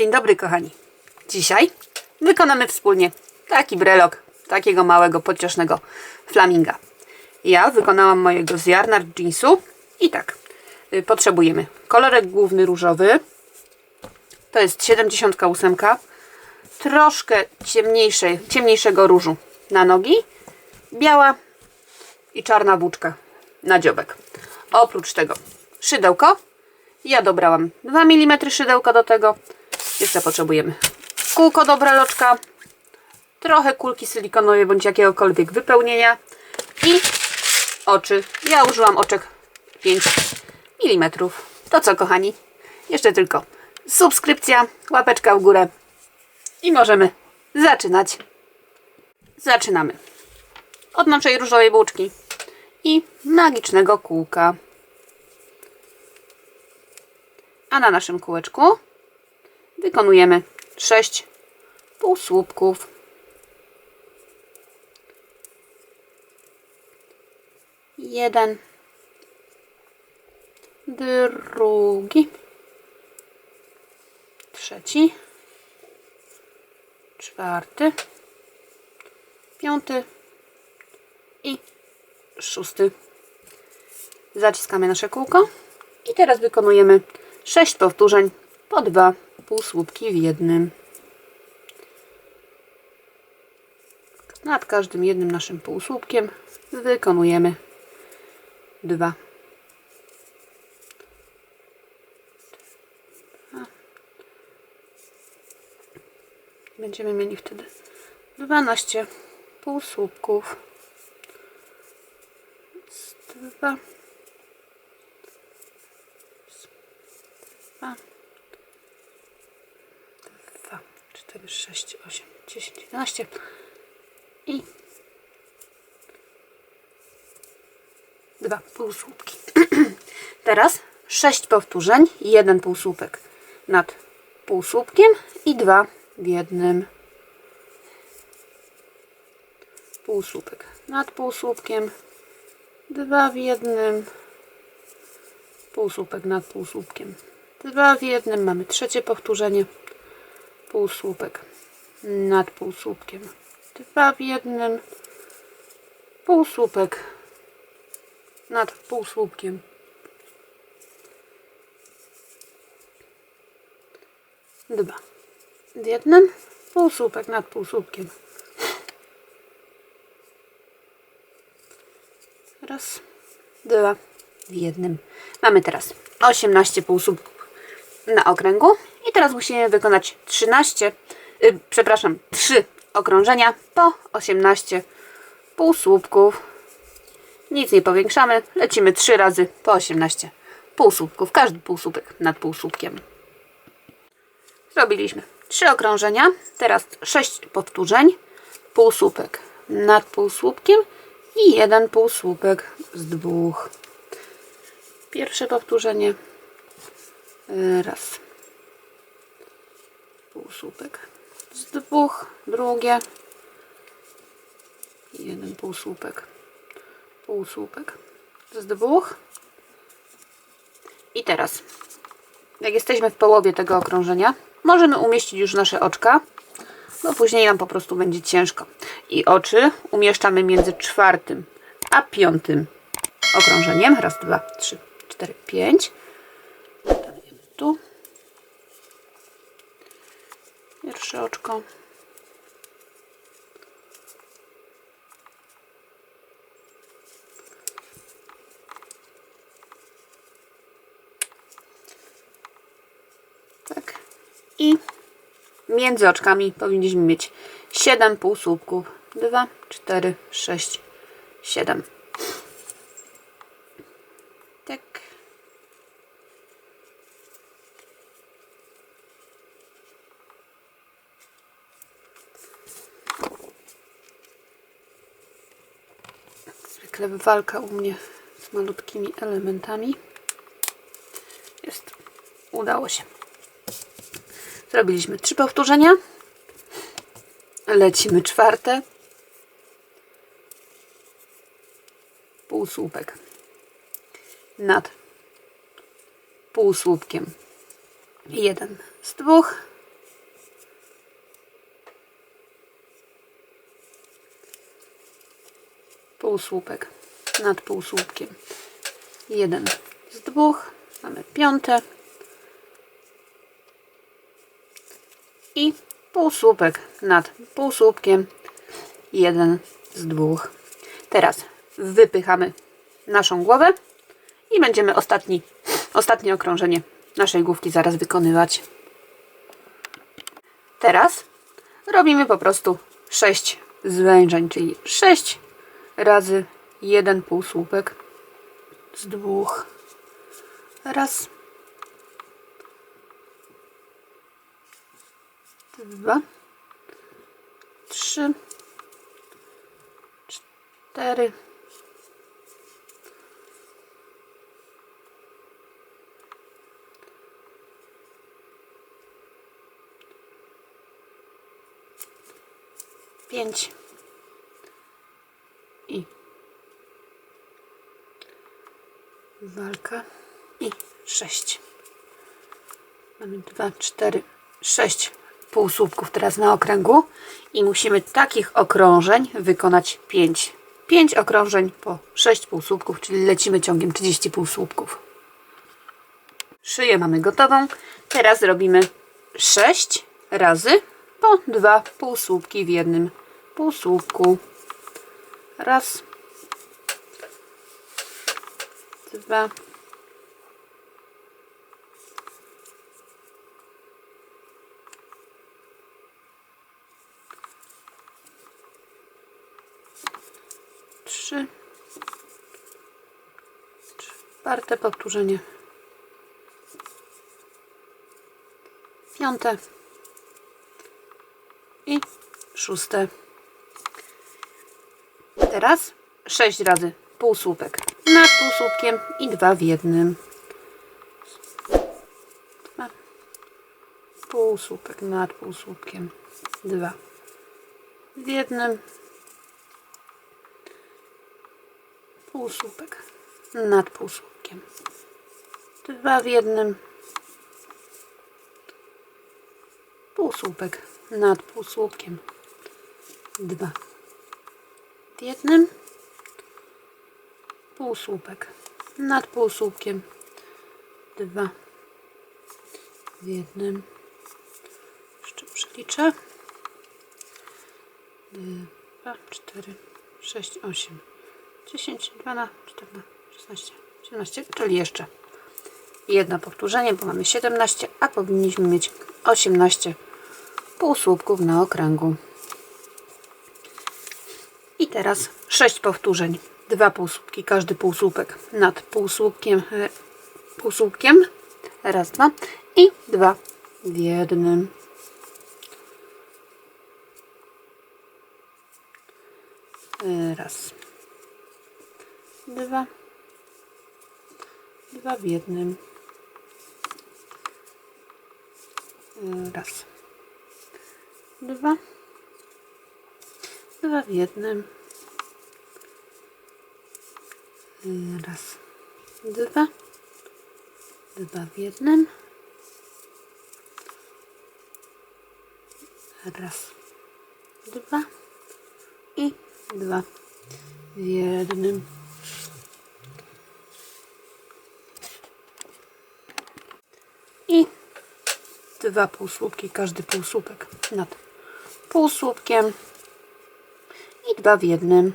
Dzień dobry, kochani. Dzisiaj wykonamy wspólnie taki brelok takiego małego, pociesznego flaminga. Ja wykonałam mojego z jarna jeansu i tak. y, Potrzebujemy kolorek główny różowy. To jest 78. Troszkę ciemniejszej, ciemniejszego różu na nogi. Biała i czarna włóczka na dziobek. Oprócz tego szydełko. Ja dobrałam 2 mm szydełka do tego. Jeszcze potrzebujemy kółko do breloczka, trochę kulki silikonowej bądź jakiegokolwiek wypełnienia i oczy. Ja użyłam oczek 5 mm. To co kochani? Jeszcze tylko subskrypcja, łapeczka w górę i możemy zaczynać. Zaczynamy od naszej różowej bułczki i magicznego kółka. A na naszym kółeczku wykonujemy 6 półsłupków. Jeden, drugi, trzeci, czwarty, piąty. I szósty. Zaciskamy nasze kółko. I teraz wykonujemy 6 powtórzeń po dwa półsłupki w jednym. Nad każdym jednym naszym półsłupkiem wykonujemy dwa. Będziemy mieli wtedy 12 półsłupków. Dwa. 2, 4, 6, 8, 10, 11 i dwa półsłupki. Teraz 6 powtórzeń, jeden półsłupek nad półsłupkiem i dwa w jednym. Półsłupek nad półsłupkiem, dwa w jednym, półsłupek nad półsłupkiem, dwa w jednym. Mamy trzecie powtórzenie półsłupek nad półsłupkiem. Dwa w jednym. Półsłupek nad półsłupkiem. Dwa w jednym. Półsłupek nad półsłupkiem. Raz, dwa w jednym. Mamy teraz 18 półsłupków na okręgu i teraz musimy wykonać 13, y, przepraszam, 3 okrążenia po 18 półsłupków. Nic nie powiększamy, lecimy 3 razy po 18 półsłupków, każdy półsłupek nad półsłupkiem. Zrobiliśmy 3 okrążenia, teraz 6 powtórzeń, półsłupek nad półsłupkiem i jeden półsłupek z dwóch. Pierwsze powtórzenie raz. Półsłupek z dwóch drugie. Jeden półsłupek półsłupek z dwóch. I teraz jak jesteśmy w połowie tego okrążenia możemy umieścić już nasze oczka bo później nam po prostu będzie ciężko. I oczy umieszczamy między czwartym a piątym okrążeniem. Raz, dwa, trzy, cztery, pięć. Tu. Pierwsze oczko tak i między oczkami powinniśmy mieć 7 półsłupków 2, 4, 6, 7 tak Zwykle walka u mnie z malutkimi elementami. Jest. Udało się. Zrobiliśmy trzy powtórzenia. Lecimy czwarte. Półsłupek. Nad półsłupkiem. Jeden z dwóch. Półsłupek nad półsłupkiem. Jeden z dwóch. Mamy piąte. I półsłupek nad półsłupkiem. Jeden z dwóch. Teraz wypychamy naszą głowę i będziemy ostatni, ostatnie okrążenie naszej główki zaraz wykonywać. Teraz robimy po prostu 6 zwężeń, czyli 6 razy jeden półsłupek z dwóch. Raz, dwa, trzy, cztery, pięć. I walka. I sześć. Mamy dwa, cztery, sześć półsłupków teraz na okręgu i musimy takich okrążeń wykonać pięć. Pięć okrążeń po sześć półsłupków, czyli lecimy ciągiem 30 półsłupków. Szyję mamy gotową. Teraz robimy 6 razy po dwa półsłupki w jednym półsłupku. Raz, dwa, trzy, czwarte powtórzenie, piąte i szóste. Teraz 6 razy półsłupek nad półsłupkiem i dwa w jednym. Dwa. Półsłupek nad półsłupkiem. Dwa w jednym. Półsłupek. Nad półsłupkiem. Dwa w jednym. Półsłupek nad półsłupkiem. Dwa. W jednym. Półsłupek nad półsłupkiem. Dwa. W jednym. Jeszcze przeliczę. Dwa, cztery, sześć, osiem, dziesięć, dwanaście, czternaście, szesnaście, siedemnaście, czyli jeszcze jedno powtórzenie, bo mamy 17, a powinniśmy mieć 18 półsłupków na okręgu. I teraz 6 powtórzeń. Dwa półsłupki, każdy półsłupek nad półsłupkiem, e, półsłupkiem. Raz, dwa i dwa w jednym. E, Raz, dwa, dwa w jednym. E, Raz, dwa, dwa w jednym. Raz, dwa, dwa w jednym. Raz, dwa i dwa w jednym. I dwa półsłupki, każdy półsłupek nad półsłupkiem i dwa w jednym.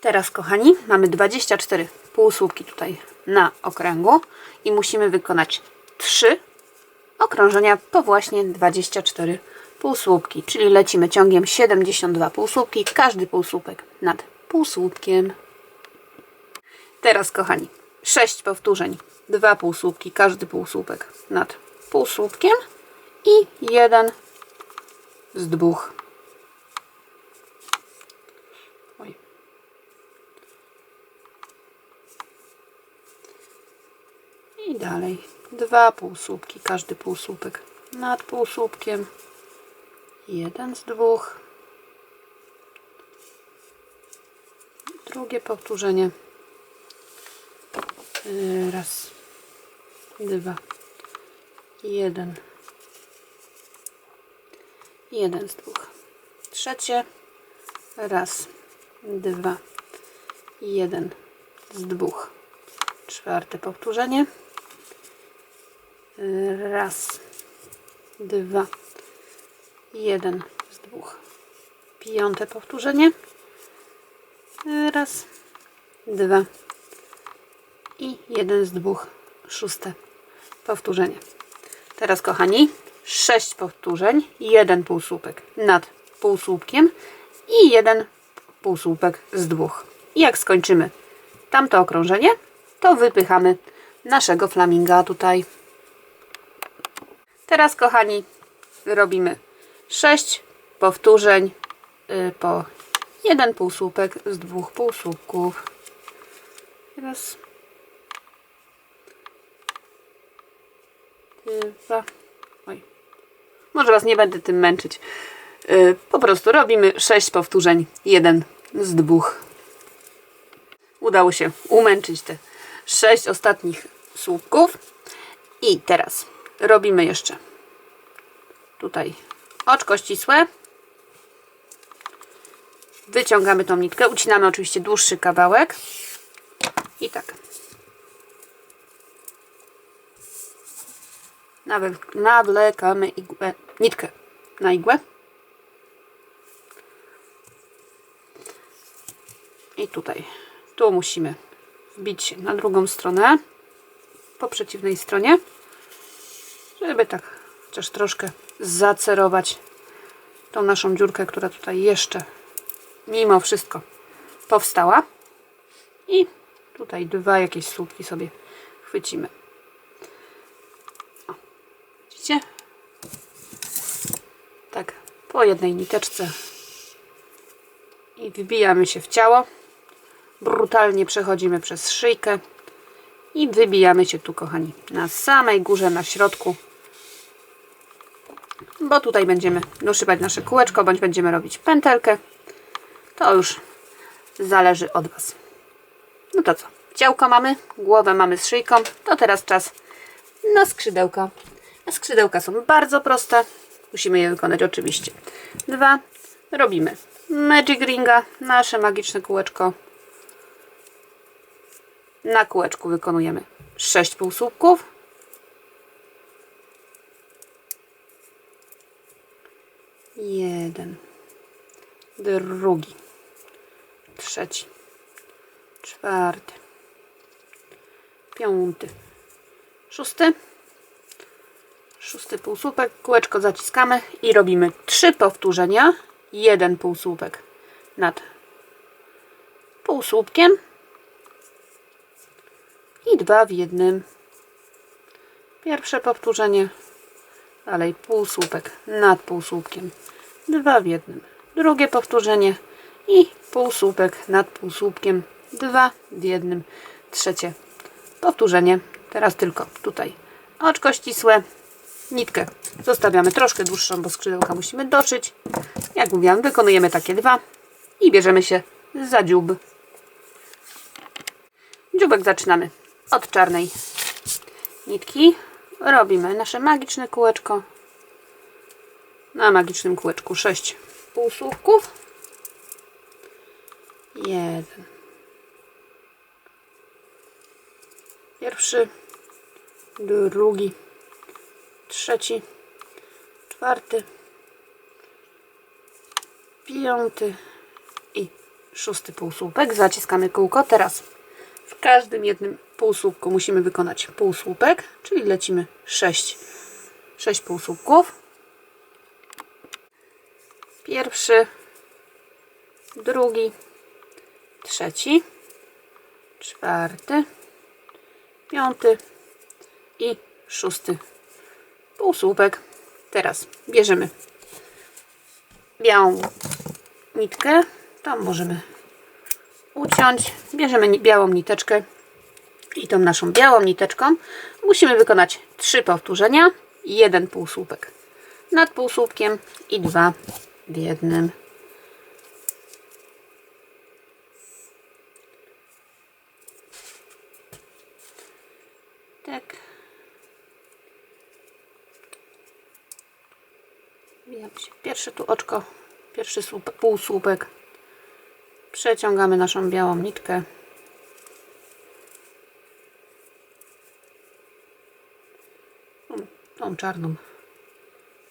Teraz, kochani, mamy 24 półsłupki tutaj na okręgu i musimy wykonać 3 okrążenia po właśnie 24 półsłupki, czyli lecimy ciągiem 72 półsłupki, każdy półsłupek nad półsłupkiem. Teraz, kochani, 6 powtórzeń, 2 półsłupki, każdy półsłupek nad półsłupkiem i jeden z dwóch. Oj. I dalej dwa półsłupki, każdy półsłupek nad półsłupkiem. Jeden z dwóch. Drugie powtórzenie. Yy, Raz, dwa, jeden. Jeden z dwóch. trzecie. Raz, dwa, jeden z dwóch. Czwarte powtórzenie. Raz, dwa, jeden z dwóch. Piąte powtórzenie. Raz, dwa i jeden z dwóch. Szóste powtórzenie. Teraz, kochani, sześć powtórzeń, jeden półsłupek nad półsłupkiem i jeden półsłupek z dwóch. I jak skończymy tamto okrążenie, to wypychamy naszego flaminga tutaj. Teraz, kochani, robimy 6 powtórzeń y, po jeden półsłupek z dwóch półsłupków. Raz, dwa, oj, może Was nie będę tym męczyć. Y, Po prostu robimy 6 powtórzeń, jeden z dwóch. Udało się umęczyć te 6 ostatnich słupków. I teraz robimy jeszcze tutaj oczko ścisłe. Wyciągamy tą nitkę, ucinamy oczywiście dłuższy kawałek. I tak. Nawlekamy igłę, nitkę na igłę. I tutaj. Tu musimy wbić na drugą stronę. Po przeciwnej stronie. Żeby tak chociaż troszkę zacerować tą naszą dziurkę, która tutaj jeszcze mimo wszystko powstała. I tutaj dwa jakieś słupki sobie chwycimy. O, widzicie? Tak, po jednej niteczce i wbijamy się w ciało. Brutalnie przechodzimy przez szyjkę i wybijamy się tu, kochani, na samej górze, na środku. Bo tutaj będziemy doszywać nasze kółeczko, bądź będziemy robić pętelkę. To już zależy od Was. No to co? Ciałko mamy, głowę mamy z szyjką. To teraz czas na skrzydełka. A skrzydełka są bardzo proste. Musimy je wykonać oczywiście. Dwa. Robimy Magic Ringa, nasze magiczne kółeczko. Na kółeczku wykonujemy 6 półsłupków. Jeden, drugi, trzeci, czwarty, piąty, szósty, szósty półsłupek, kółeczko zaciskamy i robimy trzy powtórzenia, jeden półsłupek nad półsłupkiem i dwa w jednym. Pierwsze powtórzenie, dalej półsłupek nad półsłupkiem, dwa w jednym. Drugie powtórzenie i półsłupek nad półsłupkiem, dwa w jednym. Trzecie powtórzenie, teraz tylko tutaj oczko ścisłe, nitkę zostawiamy troszkę dłuższą, bo skrzydełka musimy doszyć. Jak mówiłam, wykonujemy takie dwa i bierzemy się za dziób. Dziubek zaczynamy od czarnej nitki. Robimy nasze magiczne kółeczko. Na magicznym kółeczku 6 półsłówków. Jeden. Pierwszy, drugi, trzeci, czwarty, piąty i szósty półsłupek. Zaciskamy kółko. Teraz w każdym jednym półsłupku musimy wykonać półsłupek, czyli lecimy 6, 6 półsłupków. Pierwszy, drugi, trzeci, czwarty, piąty i szósty półsłupek. Teraz bierzemy białą nitkę. Tam możemy uciąć. Bierzemy białą niteczkę i tą naszą białą niteczką musimy wykonać trzy powtórzenia jeden półsłupek nad półsłupkiem i dwa w jednym. Tak. Wbijam się. Pierwsze tu oczko pierwszy słup, półsłupek. Przeciągamy naszą białą nitkę. Tą- Tą czarną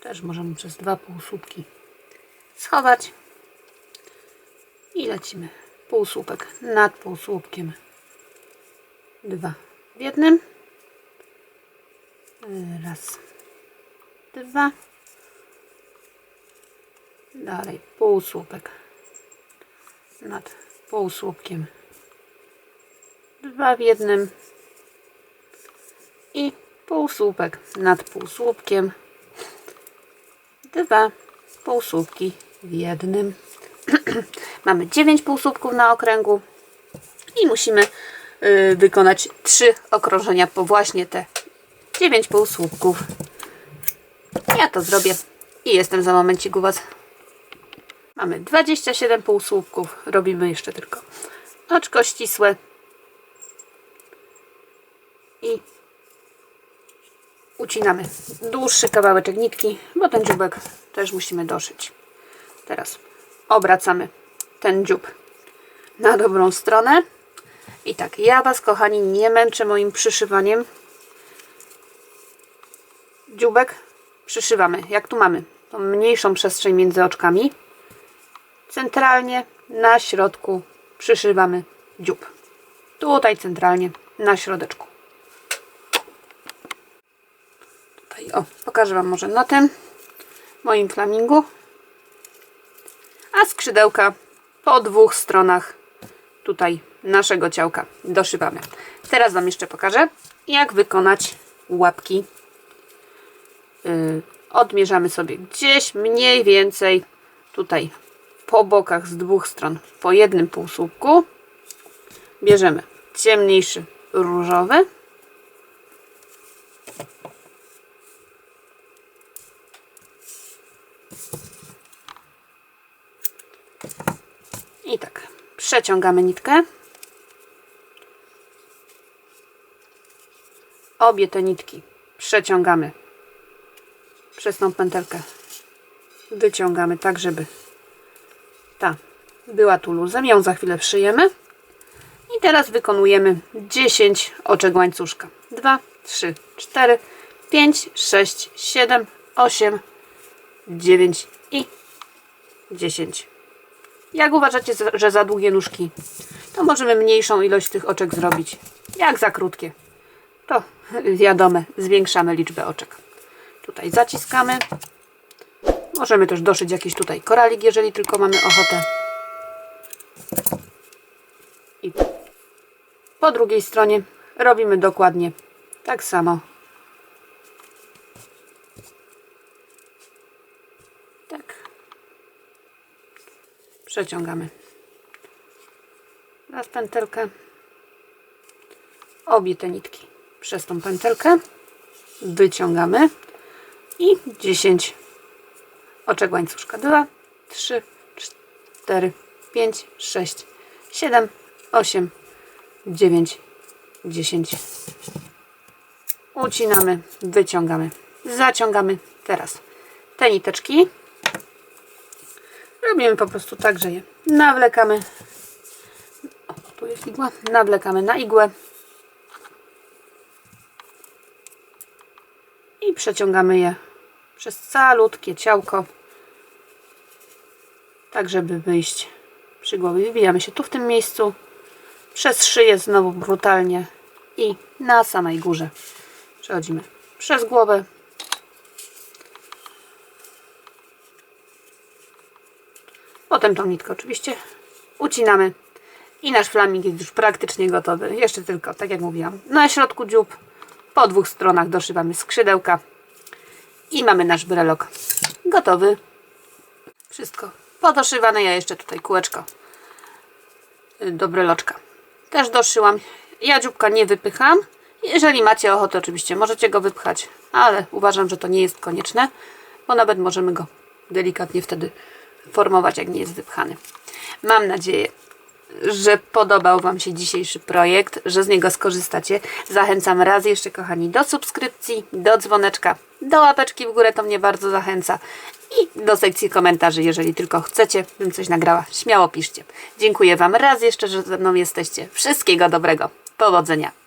też możemy przez dwa półsłupki schować. I lecimy. Półsłupek nad półsłupkiem. Dwa w jednym. Raz, dwa. Dalej półsłupek nad półsłupkiem. Dwa w jednym. I półsłupek nad półsłupkiem. Dwa półsłupki w jednym. Mamy 9 półsłupków na okręgu i musimy y, wykonać 3 okrążenia po właśnie te 9 półsłupków. Ja to zrobię i jestem za momencik u Was. Mamy 27 półsłupków. Robimy jeszcze tylko oczko ścisłe i ucinamy dłuższy kawałeczek nitki, bo ten dziubek też musimy doszyć. Teraz obracamy ten dziób na dobrą stronę. I tak, ja Was, kochani, nie męczę moim przyszywaniem. Dziubek przyszywamy, jak tu mamy tą mniejszą przestrzeń między oczkami. Centralnie na środku przyszywamy dziób. Tutaj centralnie na środeczku. Tutaj, o, pokażę Wam może na tym moim flamingu. A skrzydełka po dwóch stronach tutaj naszego ciałka doszywamy. Teraz Wam jeszcze pokażę, jak wykonać łapki. Yy, odmierzamy sobie gdzieś mniej więcej tutaj po bokach z dwóch stron po jednym półsłupku. Bierzemy ciemniejszy różowy. I tak, przeciągamy nitkę. Obie te nitki przeciągamy przez tą pętelkę. Wyciągamy tak, żeby ta była tu luzem. Ją za chwilę wszyjemy. I teraz wykonujemy 10 oczek łańcuszka. 2, 3, 4, 5, 6, 7, 8, 9 i 10. Jak uważacie, że za długie nóżki, to możemy mniejszą ilość tych oczek zrobić. Jak za krótkie, to wiadome, zwiększamy liczbę oczek. Tutaj zaciskamy. Możemy też doszyć jakiś tutaj koralik, jeżeli tylko mamy ochotę. I po drugiej stronie robimy dokładnie tak samo. Tak. Przeciągamy. Raz pętelkę. Obie te nitki przez tą pętelkę. Wyciągamy. I 10 oczek łańcuszka. 2, 3, 4, 5, 6, 7, 8, 9, 10. Ucinamy, wyciągamy, zaciągamy. Teraz te niteczki robimy po prostu tak, że je nawlekamy. O, tu jest igła. Nawlekamy na igłę. I przeciągamy je przez calutkie ciałko. Tak, żeby wyjść przy głowie. Wybijamy się tu w tym miejscu. Przez szyję znowu brutalnie. I na samej górze. Przechodzimy przez głowę. Potem tą nitkę oczywiście ucinamy. I nasz flaming jest już praktycznie gotowy. Jeszcze tylko, tak jak mówiłam, na środku dziób. Po dwóch stronach doszywamy skrzydełka. I mamy nasz brelok gotowy. Wszystko podoszywane. Ja jeszcze tutaj kółeczko do breloczka też doszyłam. Ja dzióbka nie wypycham. Jeżeli macie ochotę, oczywiście możecie go wypchać, ale uważam, że to nie jest konieczne, bo nawet możemy go delikatnie wtedy formować, jak nie jest wypchany. Mam nadzieję, że podobał Wam się dzisiejszy projekt, że z niego skorzystacie. Zachęcam raz jeszcze, kochani, do subskrypcji, do dzwoneczka do łapeczki w górę, to mnie bardzo zachęca. I do sekcji komentarzy, jeżeli tylko chcecie, bym coś nagrała, śmiało piszcie. Dziękuję Wam raz jeszcze, że ze mną jesteście. Wszystkiego dobrego. Powodzenia.